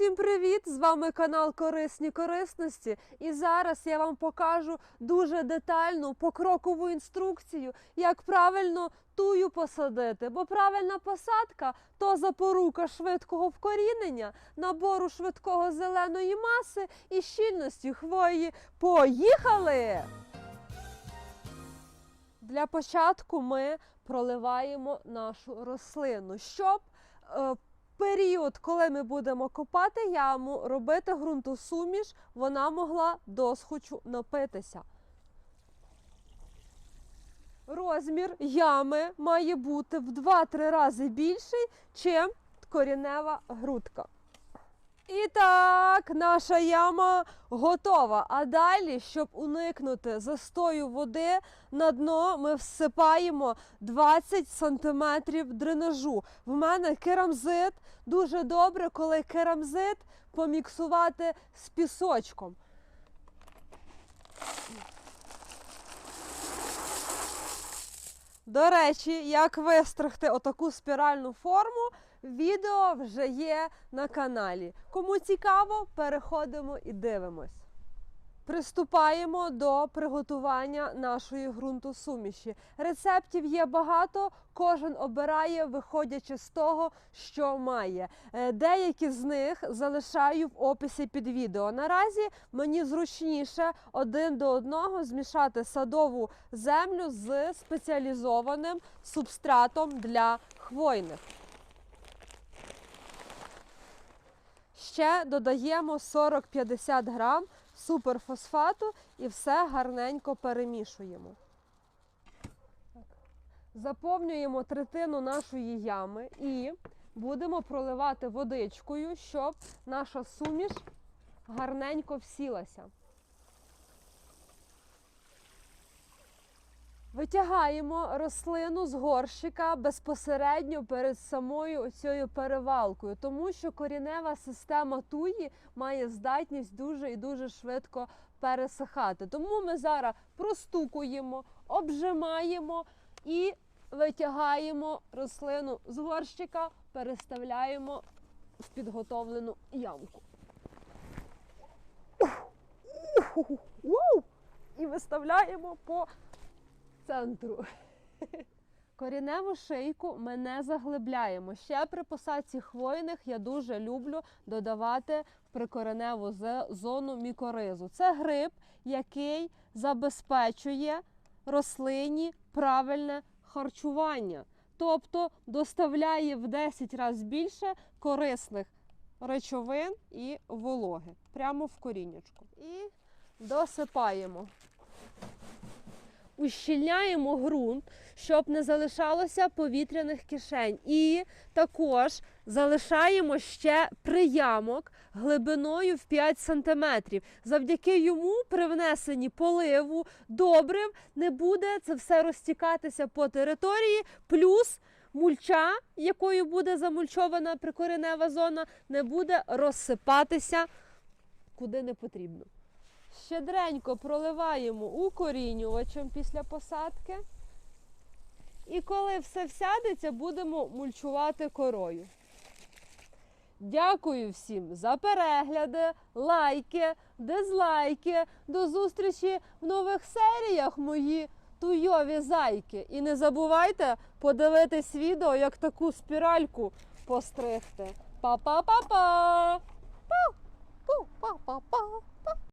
Усім привіт! З вами канал Корисні Корисності. І зараз я вам покажу дуже детальну покрокову інструкцію, як правильно тую посадити. Бо правильна посадка то запорука швидкого вкорінення, набору швидкого зеленої маси і щільності хвої. Поїхали! Для початку ми проливаємо нашу рослину, щоб е, період, коли ми будемо копати яму, робити ґрунтосуміш, вона могла досхочу напитися. Розмір ями має бути в 2-3 рази більший, чим корінева грудка. І так, наша яма готова. А далі, щоб уникнути застою води, на дно ми всипаємо 20 см дренажу. В мене керамзит дуже добре, коли керамзит поміксувати з пісочком. До речі, як вистригти отаку спіральну форму, відео вже є на каналі. Кому цікаво, переходимо і дивимось. Приступаємо до приготування нашої ґрунтосуміші. Рецептів є багато, кожен обирає, виходячи з того, що має. Е, Деякі з них залишаю в описі під відео. Наразі мені зручніше один до одного змішати садову землю з спеціалізованим субстратом для хвойних. Ще додаємо 40-50 грам суперфосфату і все гарненько перемішуємо. Заповнюємо третину нашої ями і будемо проливати водичкою, щоб наша суміш гарненько всілася. Витягаємо рослину з горщика безпосередньо перед самою цією перевалкою, тому що корінева система туї має здатність дуже і дуже швидко пересихати. Тому ми зараз простукуємо, обжимаємо і витягаємо рослину з горщика, переставляємо в підготовлену ямку. І виставляємо по центру. Коріневу шийку ми не заглибляємо. Ще при посадці хвойних я дуже люблю додавати в прикореневу зону мікоризу. Це гриб, який забезпечує рослині правильне харчування, тобто доставляє в 10 разів більше корисних речовин і вологи прямо в корінечку. І досипаємо ущільняємо ґрунт, щоб не залишалося повітряних кишень. І також залишаємо ще приямок глибиною в 5 см. Завдяки йому при внесенні поливу добрив не буде це все розтікатися по території, плюс мульча, якою буде замульчована прикоренева зона, не буде розсипатися куди не потрібно. Щедренько проливаємо укорінювачем після посадки. І коли все всядеться, будемо мульчувати корою. Дякую всім за перегляди, лайки, дизлайки. До зустрічі в нових серіях, мої туйові зайки. І не забувайте подивитись відео, як таку спіральку постригти. Па-па-па-па!